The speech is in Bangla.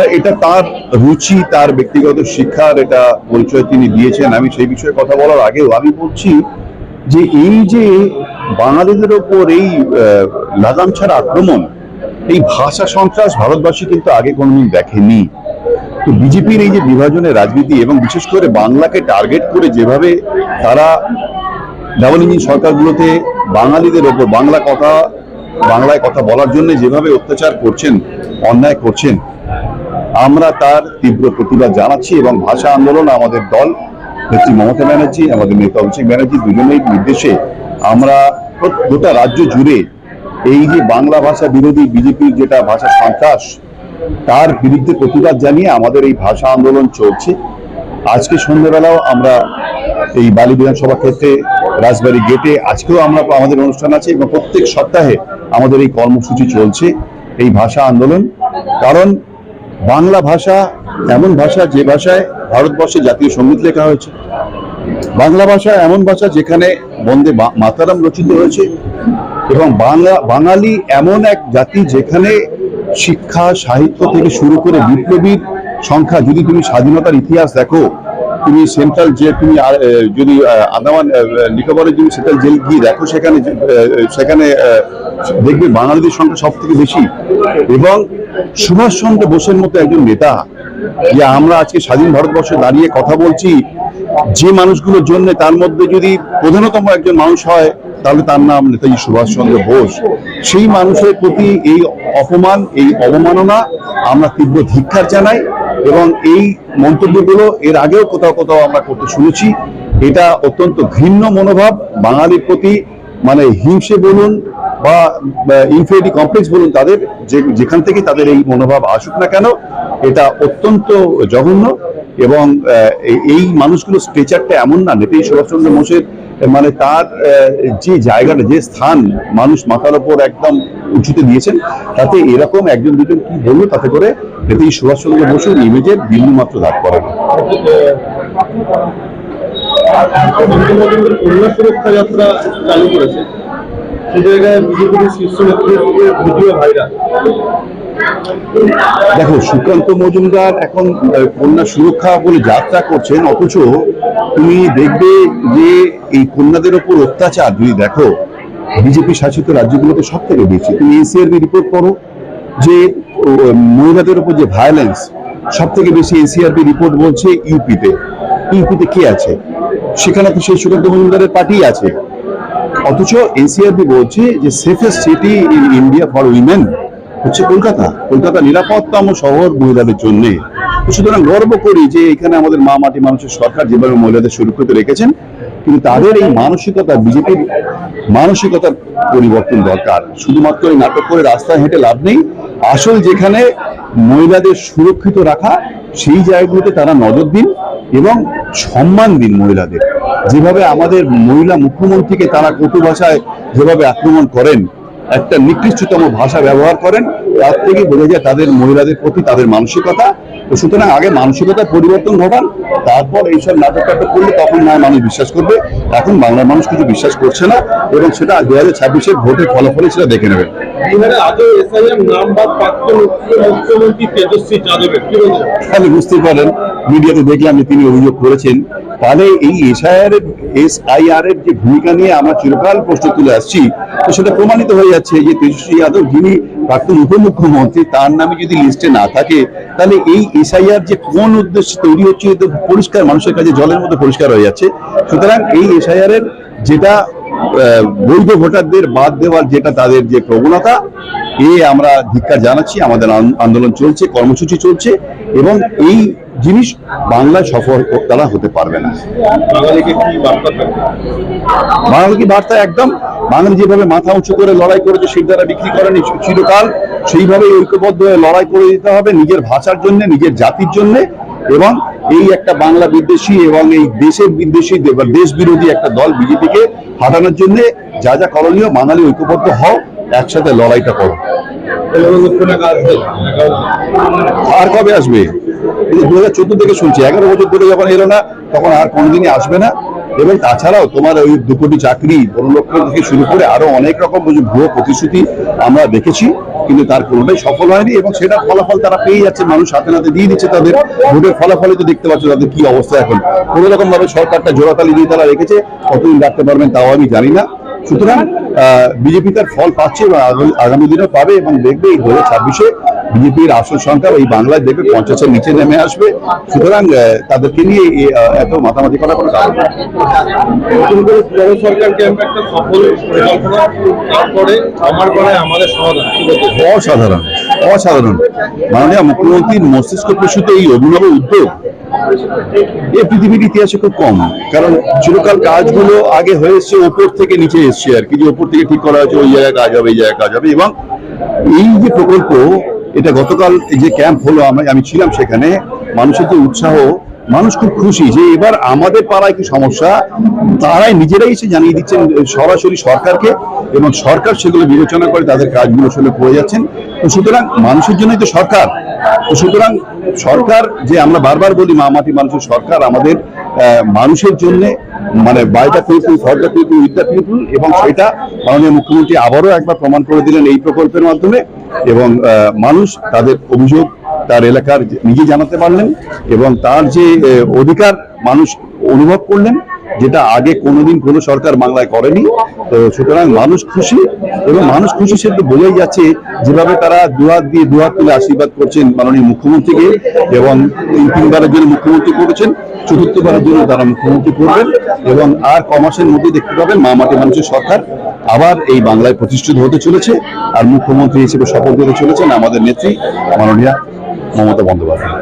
না, এটা তার রুচি তার ব্যক্তিগত শিক্ষার এটা পরিচয় তিনি দিয়েছেন। আমি সেই বিষয়ে কথা বলার আগেও আমি বলছি যে এই যে বাঙালিদের ওপর এই লাগাম ছাড়া আক্রমণ এই ভাষা সন্ত্রাস ভারতবাসী কিন্তু আগে কোনোদিন দেখেনি। তো বিজেপির এই যে বিভাজনের রাজনীতি এবং বিশেষ করে বাংলাকে টার্গেট করে যেভাবে তারা ডাবল ইঞ্জিন সরকারগুলোতে বাঙালিদের ওপর বাংলা কথা বাংলায় কথা বলার জন্য যেভাবে অত্যাচার করছেন অন্যায় করছেন আমরা তার তীব্র প্রতিবাদ জানাচ্ছি এবং ভাষা আন্দোলন, আমাদের দল, নেত্রী মমতা ব্যানার্জি, আমাদের নেতা অভিষেক ব্যানার্জি দুজনেই নির্দেশে আমরা গোটা রাজ্য জুড়ে এই যে বাংলা ভাষা বিরোধী বিজেপির যেটা ভাষা সন্ত্রাস, তার বিরুদ্ধে প্রতিবাদ জানিয়ে আমাদের এই ভাষা আন্দোলন চলছে। আজকে সন্ধ্যাবেলাও আমরা এই বালি বিধানসভা ক্ষেত্রে রাজবাড়ি গেটে আজকেও আমরা আমাদের অনুষ্ঠান আছে এবং প্রত্যেক সপ্তাহে আমাদের এই কর্মসূচি চলছে, এই ভাষা আন্দোলন। কারণ বাংলা ভাষা, এমন ভাষা যে ভাষায় ভারতবর্ষে জাতীয় সংগীত লেখা হয়েছে। বাংলা ভাষা এমন ভাষা যেখানে বন্দে মাতারাম রচিত হয়েছে এবং বাংলা, বাঙালি এমন এক জাতি যেখানে শিক্ষা, সাহিত্য থেকে শুরু করে বিপ্লবীর সংখ্যা, যদি তুমি স্বাধীনতার ইতিহাস দেখো তুমি সেন্ট্রাল যে তুমি যদি আন্দামান আহ, নিকোবরের যদি সেন্ট্রাল জেল গিয়ে দেখো সেখানে সেখানে দেখবে বাঙালিদের সংখ্যা সব থেকে বেশি। এবং সুভাষচন্দ্র বোসের মতো একজন নেতা যে আমরা আজকে স্বাধীন ভারতবর্ষে দাঁড়িয়ে কথা বলছি যে মানুষগুলোর জন্য তার মধ্যে যদি প্রধানতম একজন মানুষ হয় তাহলে তার নাম নেতাজি সুভাষচন্দ্র বোস। সেই মানুষের প্রতি এই অপমান এই অবমাননা আমরা তীব্র ধিক্ষার জানাই। এবং এই মন্তব্যগুলো এর আগেও কোথাও কোথাও আমরা করতে শুনেছি। এটা অত্যন্ত ঘৃণ্য মনোভাব। বাঙালির প্রতি মানে হিংসে বলুন বা ইনফিনিটি কমপ্লেক্স বলুন তাদের, যে, যেখান থেকে তাদের এই মনোভাব আসুক না কেন, এটা অত্যন্ত জঘন্য এবং এই- মানুষগুলো স্ট্রেচারটা এমন না। নেতাজি সুভাষচন্দ্র বোসের মানে তার যে জায়গাটা, যে স্থান মানুষ মাথার ওপর একদম উঁচুতে দিয়েছেন, তাতে এরকম একজন দুজন কি বলল তাতে করে নেতাজি সুভাষচন্দ্র বসুর ইমেজের বিন্দু মাত্র দাগ পড়ে না। দেখো, সুকান্ত মজুমদার এখন কন্যা সুরক্ষা বলে যাত্রা করছেন, অথচ তুমি দেখবে যে এই কন্যাদের ওপর অত্যাচার, যদি দেখো বিজেপি শাসিত রাজ্যগুলোতে সব থেকে বেশি। তুমি এনসিআরবি রিপোর্ট করো যে মহিলাদের উপর যে ভায়োলেন্স সব থেকে বেশি এনসিআরবি রিপোর্ট বলছে ইউপিতে। ইউপিতে কে আছে? সেখানে তো সেই সুকান্ত মজুমদারের পার্টি আছে। অথচ এনসিআরবি বলছে যে safest city in India for women হচ্ছে কলকাতা। কলকাতা নিরাপত্তম শহর মহিলাদের জন্য। সুতরাং গর্ব করি যে এখানে আমাদের মা মাটি মানুষের সরকার যেভাবে মহিলাদের সুরক্ষিত রেখেছেন কিন্তু তাদের এই মানসিকতা, বিজেপির মানসিকতার পরিবর্তন দরকার। শুধুমাত্র এই নাটক করে রাস্তায় হেঁটে লাভ নেই। আসল যেখানে মহিলাদের সুরক্ষিত রাখা, সেই জায়গাগুলোতে তারা নজর দিন এবং সম্মান দিন মহিলাদের। যেভাবে আমাদের মহিলা মুখ্যমন্ত্রীকে তারা কটু ভাষায় যেভাবে আক্রমণ করেন, একটা নিকৃষ্টতম ভাষা ব্যবহার করেন, তার থেকে বোঝা যায় তাদের মহিলাদের প্রতি তাদের মানসিকতা। তো সুতরাং আগে মানসিকতার পরিবর্তন ঘটান তারপর এইসব নাটক টাটক করলে তখন না মানুষ বিশ্বাস করবে। এখন বাংলার মানুষ কিছু বিশ্বাস করছে না এবং সেটা দু হাজার ছাব্বিশের ভোটের ফলাফলে সেটা দেখে নেবেন বিহারে আজও এসআইএম নাম বা প্রাক্তন মুখ্যমন্ত্রী তেজস্বী যাদবের কি বলছেন? তাহলে বুঝতে পারেন মিডিয়াতে দেখলাম যে তিনি অভিযোগ করেছেন। তাহলে এই এসআইআর এর এসআইআর এর যে ভূমিকা নিয়ে আমরা চিরকাল প্রশ্ন তুলে আসছি তো সেটা প্রমাণিত হয়ে যাচ্ছে যে তেজস্বী যাদব যিনি প্রাক্তন উপমুখ্যমন্ত্রী তার নামে যদি লিস্টে না থাকে তাহলে এই এসআইআর যে কোন উদ্দেশ্যে তৈরি হচ্ছে এটা পরিষ্কার মানুষের কাছে জলের মতো পরিষ্কার হয়ে যাচ্ছে। সুতরাং এই এসআইআর এর যেটা বৈধ ভোটারদের বাদ দেওয়ার যেটা তাদের যে প্রবণতা এ আমরা ধিক্কার জানাচ্ছি আমাদের আন্দোলন চলছে কর্মসূচি চলছে এবং এই জিনিস বাংলায় সফল তারা হতে পারবে না। বাঙালিকে বার্তা একদম বাঙালি যেভাবে মাথা উঁচু করে লড়াই করেছে, সেই দ্বারা বিক্রি করেনি চিরকাল সেইভাবে ঐক্যবদ্ধ হয়ে লড়াই করে দিতে হবে নিজের ভাষার জন্য, নিজের জাতির জন্য। এবং এই একটা বাংলা বিদ্বেষী এবং এই দেশের বিদ্বেষী দেশ বিরোধী একটা দল বিজেপিকে হাঁটানোর জন্য যা যা করণীয় বাঙালি ঐক্যবদ্ধ হও, একসাথে লড়াইটা করো। আর কবে আসবে? দু হাজার চোদ্দ থেকে শুনছি, এগারো বছর ধরে যখন এলো না, তখন আর কোনোদিনই আসবে না। এবং তাছাড়াও তোমার ওই দু কোটি চাকরি পনেরো লক্ষ থেকে শুরু করে আরও অনেক রকম ভুয়ো প্রতিশ্রুতি আমরা দেখেছি, কিন্তু তার কোনোটাই সফল হয়নি এবং সেটার ফলাফল তারা পেয়ে যাচ্ছে, মানুষ হাতে নাতে দিয়ে দিচ্ছে তাদের ভোটের ফলাফলে তো দেখতে পাচ্ছ তাদের কি অবস্থা এখন। কোনো রকম ভাবে সরকারটা জোড়াতালি দিয়ে তারা রেখেছে, কতদিন রাখতে পারবেন তাও আমি জানি না। সুতরাং বিজেপি তার ফল পাচ্ছে এবং আগামী- আগামী দিনেও পাবে এবং দেখবে এই দু হাজার ছাব্বিশে বিজেপির আসল সংখ্যা এই বাংলায় দেখবে পঞ্চাশের নিচে নেমে আসবে। সুতরাং তাদেরকে নিয়ে এত মাতামাতি করা কোনো কারণ? অসাধারণ অসাধারণ। মাননীয় মুখ্যমন্ত্রীর মস্তিষ্ক প্রসূত এই অভিনব উদ্যোগ এ পৃথিবীর ইতিহাসে খুব কম। কারণ চিরকাল কাজগুলো আগে হয়ে এসছে ওপর থেকে নিচে এসছে আর কি। যে ওপর থেকে ঠিক করা হয়েছে ওই জায়গায় কাজ হবে এই জায়গায় কাজ হবে এবং এই যে প্রকল্প এটা গতকাল যে ক্যাম্প হলো আমি আমি ছিলাম সেখানে, মানুষের যে উৎসাহ, মানুষ খুব খুশি যে এবার আমাদের পাড়ায় কি সমস্যা? তারাই নিজেরাই এসে জানিয়ে দিচ্ছেন, সরাসরি সরকারকে এবং সরকার সেগুলো বিবেচনা করে তাদের কাজগুলো আসলে করে যাচ্ছেন। তো সুতরাং মানুষের জন্যই তো সরকার। তো সুতরাং সরকার যে আমরা বারবার বলি মা মাটি মানুষের সরকার, আমাদের মানুষের জন্য মানে by the people for the people with the people এবং সেটা মাননীয় মুখ্যমন্ত্রী আবারও একবার প্রমাণ করে দিলেন এই প্রকল্পের মাধ্যমে এবং মানুষ তাদের অভিযোগ তার এলাকার নিজে জানাতে পারলেন এবং তার যে অধিকার মানুষ অনুভব করলেন যেটা আগে কোনোদিন কোনো সরকার বাংলায় করেনি। তো সুতরাং মানুষ খুশি এবং মানুষ খুশি সে তো বোঝাই যাচ্ছে যেভাবে তারা দুহাত দিয়ে দুহাত তুলে আশীর্বাদ করছেন মাননীয় মুখ্যমন্ত্রীকে এবং তিন তিনবারের জন্য মুখ্যমন্ত্রী করেছেন, চতুর্থবারের জন্য তারা মুখ্যমন্ত্রী করবেন এবং আর কমাসের মধ্যে দেখতে পাবেন মা মাটি মানুষের সরকার আবার এই বাংলায় প্রতিষ্ঠিত হতে চলেছে আর মুখ্যমন্ত্রী হিসেবে শপথ নিতে চলেছেন আমাদের নেত্রী মাননীয়া মমতা বন্দ্যোপাধ্যায়।